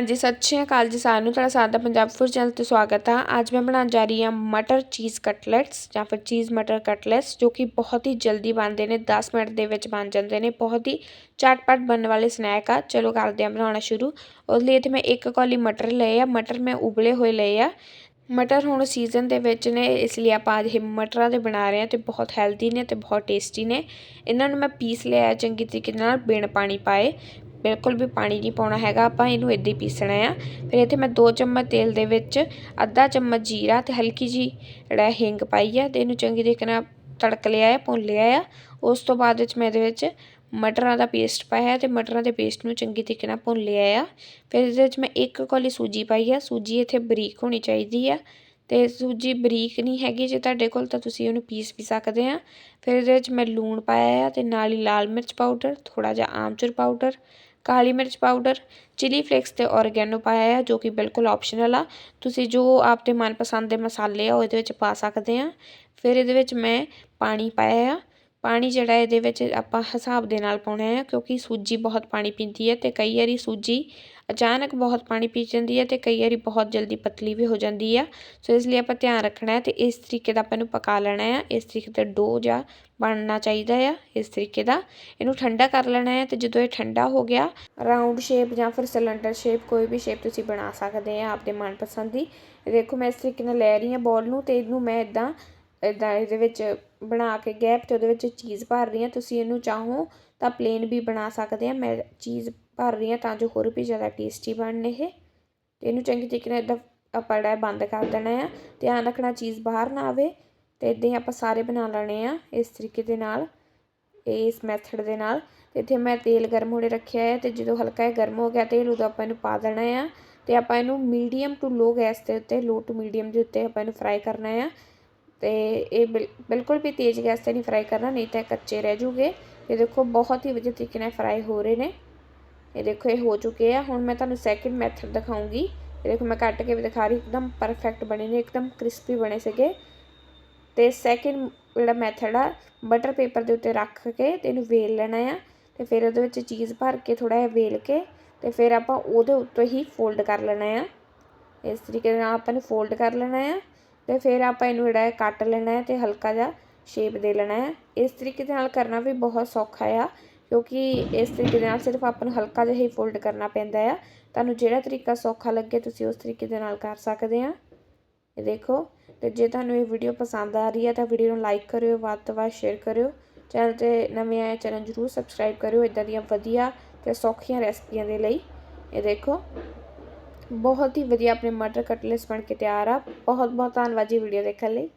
ਹਾਂਜੀ, ਸਤਿ ਸ਼੍ਰੀ ਅਕਾਲ ਜੀ ਸਾਰਿਆਂ ਨੂੰ, ਤੁਹਾਡਾ ਸਾਡਾ ਪੰਜਾਬ ਫੂਡ ਚੈਨਲ ਤੇ ਸਵਾਗਤ ਆ। ਅੱਜ ਮੈਂ ਬਣਾਉਣ ਜਾ ਰਹੀ ਹਾਂ ਮਟਰ ਚੀਜ਼ ਕਟਲੈਟਸ ਜਾਂ ਫਿਰ ਚੀਜ਼ ਮਟਰ ਕਟਲੈਟਸ, ਜੋ ਕਿ ਬਹੁਤ ਹੀ ਜਲਦੀ ਬਣਦੇ ਨੇ 10 ਮਿੰਟ ਦੇ ਵਿੱਚ ਬਣ ਜਾਂਦੇ ਨੇ। ਬਹੁਤ ਹੀ ਝਟਪਟ ਬਣਨ ਵਾਲੇ ਸਨੈਕ ਆ। ਚਲੋ ਕਰਦੇ ਹਾਂ ਬਣਾਉਣਾ ਸ਼ੁਰੂ। ਉਹਦੇ ਲਈ ਇੱਥੇ ਮੈਂ ਇੱਕ ਕੌਲੀ ਮਟਰ ਲਏ ਆ। ਮਟਰ ਮੈਂ ਉਬਲੇ ਹੋਏ ਲਏ ਆ। ਮਟਰ ਹੁਣ ਸੀਜ਼ਨ ਦੇ ਵਿੱਚ ਨੇ, ਇਸ ਲਈ ਆਪਾਂ ਅੱਜ ਇਹ ਮਟਰਾਂ ਦੇ ਬਣਾ ਰਹੇ ਹਾਂ ਤੇ ਬਹੁਤ ਹੈਲਦੀ ਨੇ ਤੇ ਬਹੁਤ ਟੇਸਟੀ ਨੇ। ਇਹਨਾਂ ਨੂੰ ਮੈਂ ਪੀਸ ਲਿਆ ਚੰਗੀ ਤਰੀਕੇ ਨਾਲ ਬਿਨ ਪਾਣੀ ਪਾਏ। ਬਿਲਕੁਲ ਵੀ ਪਾਣੀ ਨਹੀਂ ਪਾਉਣਾ ਹੈਗਾ, ਆਪਾਂ ਇਹਨੂੰ ਇੱਦਾਂ ਹੀ ਪੀਸਣਾ ਆ। ਫਿਰ ਇੱਥੇ ਮੈਂ 2 ਚਮਚ ਤੇਲ ਦੇ ਵਿੱਚ ਅੱਧਾ ਚਮਚ ਜੀਰਾ ਤੇ ਹਲਕੀ ਜੀ ਜਿਹੜਾ ਹਿੰਗ ਪਾਈ ਆ ਤੇ ਇਹਨੂੰ ਚੰਗੀ ਤਰੀਕੇ ਨਾਲ ਤੜਕ ਲਿਆ ਆ, ਭੁੰਨ ਲਿਆ ਆ। ਉਸ ਤੋਂ ਬਾਅਦ ਵਿੱਚ ਮੈਂ ਇਹਦੇ ਵਿੱਚ ਮਟਰਾਂ ਦਾ ਪੇਸਟ ਪਾਇਆ ਤੇ ਮਟਰਾਂ ਦੇ ਪੇਸਟ ਨੂੰ ਚੰਗੀ ਤਰੀਕੇ ਨਾਲ ਭੁੰਨ ਲਿਆ ਆ। ਫਿਰ ਇਹਦੇ ਵਿੱਚ ਮੈਂ ਇੱਕ ਕੋਲੀ ਸੂਜੀ ਪਾਈ ਆ, ਸੂਜੀ ਇੱਥੇ ਬਰੀਕ ਹੋਣੀ ਚਾਹੀਦੀ ਆ ਤੇ ਸੂਜੀ ਬਰੀਕ ਨਹੀਂ ਹੈਗੀ, ਜੇ ਤੁਹਾਡੇ ਕੋਲ ਤਾਂ ਤੁਸੀਂ ਉਹਨੂੰ ਪੀਸ ਵੀ ਸਕਦੇ ਆ। ਫਿਰ ਇਹਦੇ ਵਿੱਚ ਮੈਂ ਲੂਣ ਪਾਇਆ ਆ ਤੇ ਨਾਲ ਹੀ ਲਾਲ ਮਿਰਚ ਪਾਊਡਰ ਥੋੜਾ ਜਿਹਾ ਆਮਚੂਰ ਪਾਊਡਰ ਕਾਲੀ ਮਿਰਚ ਪਾਊਡਰ, ਚਿਲੀ ਫਲੇਕਸ ਤੇ ਔਰਗੈਨੋ ਪਾਇਆ ਹੈ ਜੋ ਕਿ ਬਿਲਕੁਲ ਆਪਸ਼ਨਲ ਆ। ਤੁਸੀਂ ਜੋ ਆਪਦੇ ਮਨਪਸੰਦ ਦੇ ਮਸਾਲੇ ਆ ਉਹ ਇਹਦੇ ਵਿੱਚ ਪਾ ਸਕਦੇ ਆ। ਫਿਰ ਇਹਦੇ ਵਿੱਚ ਮੈਂ ਪਾਣੀ ਪਾਇਆ ਆ। ਪਾਣੀ ਜਿਹੜਾ ਇਹਦੇ ਵਿੱਚ ਆਪਾਂ ਹਿਸਾਬ ਦੇ ਨਾਲ ਪਾਉਣਾ ਹੈ ਕਿਉਂਕਿ ਸੂਜੀ ਬਹੁਤ ਪਾਣੀ ਪੀਂਦੀ ਹੈ ਤੇ ਕਈ ਵਾਰੀ ਸੂਜੀ ਅਚਾਨਕ ਬਹੁਤ ਪਾਣੀ ਪੀ ਜਾਂਦੀ ਹੈ ਤੇ ਕਈ ਵਾਰੀ ਬਹੁਤ ਜਲਦੀ ਪਤਲੀ ਵੀ ਹੋ ਜਾਂਦੀ ਆ। ਸੋ ਇਸ ਲਈ ਆਪਾਂ ਧਿਆਨ ਰੱਖਣਾ ਹੈ ਤੇ ਇਸ ਤਰੀਕੇ ਦਾ ਆਪਾਂ ਇਹਨੂੰ ਪਕਾ ਲੈਣਾ ਹੈ ਇਸ ਤਰੀਕੇ ਦਾ ਡੋ ਜਾਂ ਬਣਨਾ ਚਾਹੀਦਾ ਆ, ਇਸ ਤਰੀਕੇ ਦਾ। ਇਹਨੂੰ ਠੰਡਾ ਕਰ ਲੈਣਾ ਹੈ ਤੇ ਜਦੋਂ ਇਹ ਠੰਡਾ ਹੋ ਗਿਆ ਰਾਉਂਡ ਸ਼ੇਪ ਜਾਂ ਫਿਰ ਸਿਲੰਡਰ ਸ਼ੇਪ ਕੋਈ ਵੀ ਸ਼ੇਪ ਤੁਸੀਂ ਬਣਾ ਸਕਦੇ ਆ ਆਪਦੇ ਮਨਪਸੰਦ ਦੀ। ਦੇਖੋ ਮੈਂ ਇਸ ਤਰੀਕੇ ਨਾਲ ਲੈ ਰਹੀ ਹਾਂ ਬੋਲ ਨੂੰ ਤੇ ਇਹਨੂੰ ਮੈਂ ਇਦਾਂ ਇਦਾਂ ਇਹਦੇ ਵਿੱਚ ਬਣਾ ਕੇ ਗੈਪ ਤੇ ਉਹਦੇ ਵਿੱਚ ਚੀਜ਼ ਭਰ ਰਹੀ ਹਾਂ। ਤੁਸੀਂ ਇਹਨੂੰ ਚਾਹੋ ਤਾਂ ਪਲੇਨ ਵੀ ਬਣਾ ਸਕਦੇ ਆ ਮੈਂ ਚੀਜ਼ ਭਰ ਰਹੀ ਹਾਂ ਤਾਂ ਜੋ ਹੋਰ ਵੀ ਜ਼ਿਆਦਾ ਟੇਸਟੀ ਬਣਨ ਇਹ। ਤੇ ਇਹਨੂੰ ਚੰਗੀ ਤਰੀਕੇ ਨਾਲ ਇਦਾਂ ਆਪਾਂ ਜਿਹੜਾ ਬੰਦ ਕਰ ਦੇਣਾ ਆ। ਧਿਆਨ ਰੱਖਣਾ ਚੀਜ਼ ਬਾਹਰ ਨਾ ਆਵੇ ਤੇ ਇਦਾਂ ਹੀ ਆਪਾਂ ਸਾਰੇ ਬਣਾ ਲੈਣੇ ਆ ਇਸ ਤਰੀਕੇ ਦੇ ਨਾਲ, ਇਸ ਮੈਥਡ ਦੇ ਨਾਲ। ਤੇ ਇੱਥੇ ਮੈਂ ਤੇਲ ਗਰਮ ਹੋਣੇ ਰੱਖਿਆ ਹੈ ਤੇ ਜਦੋਂ ਹਲਕਾ ਜਿਹਾ ਗਰਮ ਹੋ ਗਿਆ ਤੇਲ, ਉਦੋਂ ਆਪਾਂ ਇਹਨੂੰ ਪਾ ਦੇਣਾ ਆ। ਤੇ ਆਪਾਂ ਇਹਨੂੰ ਮੀਡੀਅਮ ਟੂ ਲੋ ਗੈਸ ਦੇ ਉੱਤੇ ਲੋ ਟੂ ਮੀਡੀਅਮ ਦੇ ਉੱਤੇ ਆਪਾਂ ਇਹਨੂੰ ਫਰਾਈ ਕਰਨਾ ਆ। ਤੇ ਇਹ ਬਿਲਕੁਲ ਵੀ ਤੇਜ਼ ਗੈਸ ਤੇ ਨਹੀਂ ਫਰਾਈ ਕਰਨਾ, ਨਹੀਂ ਤਾਂ ਕੱਚੇ ਰਹਿ ਜੂਗੇ। ਇਹ ਦੇਖੋ ਬਹੁਤ ਹੀ ਵਧੀਆ ਤਰੀਕੇ ਨਾਲ ਫਰਾਈ ਹੋ ਰਹੇ ਨੇ। ਇਹ ਦੇਖੋ, ਇਹ ਹੋ ਚੁੱਕੇ ਆ। ਹੁਣ ਮੈਂ ਤੁਹਾਨੂੰ ਸੈਕਿੰਡ ਮੈਥਡ ਦਿਖਾਉਂਗੀ। ਇਹ ਦੇਖੋ, ਮੈਂ ਕੱਟ ਕੇ ਵੀ ਦਿਖਾ ਰਹੀ ਇੱਕਦਮ ਪਰਫੈਕਟ ਬਣੇ ਨੇ, ਇੱਕਦਮ ਕ੍ਰਿਸਪੀ ਬਣੇ ਸੀਗੇ। ਤੇ ਸੈਕਿੰਡ ਜਿਹੜਾ ਮੈਥਡ ਆ ਬਟਰ ਪੇਪਰ ਦੇ ਉੱਤੇ ਰੱਖ ਕੇ ਤੇ ਇਹਨੂੰ ਵੇਲ ਲੈਣਾ ਆ। ਤੇ ਫਿਰ ਉਹਦੇ ਵਿੱਚ ਚੀਜ਼ ਭਰ ਕੇ ਥੋੜਾ ਜਿਹਾ ਵੇਲ ਕੇ ਤੇ ਫਿਰ ਆਪਾਂ ਉਹਦੇ ਉੱਤੇ ਹੀ ਫੋਲਡ ਕਰ ਲੈਣਾ ਆ। ਇਸ ਤਰੀਕੇ ਨਾਲ ਆਪਾਂ ਨੂੰ ਫੋਲਡ ਕਰ ਲੈਣਾ ਆ। ਤੇ ਫਿਰ ਆਪਾਂ ਇਹਨੂੰ ਜਿਹੜਾ ਹੈ ਕੱਟ ਲੈਣਾ ਹੈ ਤੇ ਹਲਕਾ ਜਿਹਾ ਸ਼ੇਪ ਦੇ ਲੈਣਾ ਹੈ। ਇਸ ਤਰੀਕੇ ਦੇ ਨਾਲ ਕਰਨਾ ਵੀ ਬਹੁਤ ਸੌਖਾ ਆ, ਕਿਉਂਕਿ ਇਸ ਤਰੀਕੇ ਦੇ ਨਾਲ ਸਿਰਫ ਆਪਾਂ ਨੂੰ ਹਲਕਾ ਜਿਹਾ ਹੀ ਫੋਲਡ ਕਰਨਾ ਪੈਂਦਾ ਆ। ਤੁਹਾਨੂੰ ਜਿਹੜਾ ਤਰੀਕਾ ਸੌਖਾ ਲੱਗੇ, ਤੁਸੀਂ ਉਸ ਤਰੀਕੇ ਦੇ ਨਾਲ ਕਰ ਸਕਦੇ ਆ। ਇਹ ਦੇਖੋ, ਤੇ ਜੇ ਤੁਹਾਨੂੰ ਇਹ ਵੀਡੀਓ ਪਸੰਦ ਆ ਰਹੀ ਹੈ ਤਾਂ ਵੀਡੀਓ ਨੂੰ ਲਾਈਕ ਕਰਿਓ, ਵੱਧ ਤੋਂ ਵੱਧ ਸ਼ੇਅਰ ਕਰਿਓ। ਚੈਨਲ ਤੇ ਨਵੇਂ ਆਏ ਚੈਨਲ ਜਰੂਰ ਸਬਸਕ੍ਰਾਈਬ ਕਰਿਓ ਇਦਾਂ ਦੀਆਂ ਵਧੀਆ ਤੇ ਸੌਖੀਆਂ ਰੈਸਪੀਆਂ ਦੇ ਲਈ। ਇਹ ਦੇਖੋ ਬਹੁਤ ਹੀ ਵਧੀਆ ਆਪਣੇ ਮਟਰ ਕਟਲੈਟਸ ਬਣ ਕੇ ਤਿਆਰ ਆ। ਬਹੁਤ ਬਹੁਤ ਧੰਨਵਾਦ ਜੀ ਵੀਡੀਓ ਦੇਖਣ ਲਈ।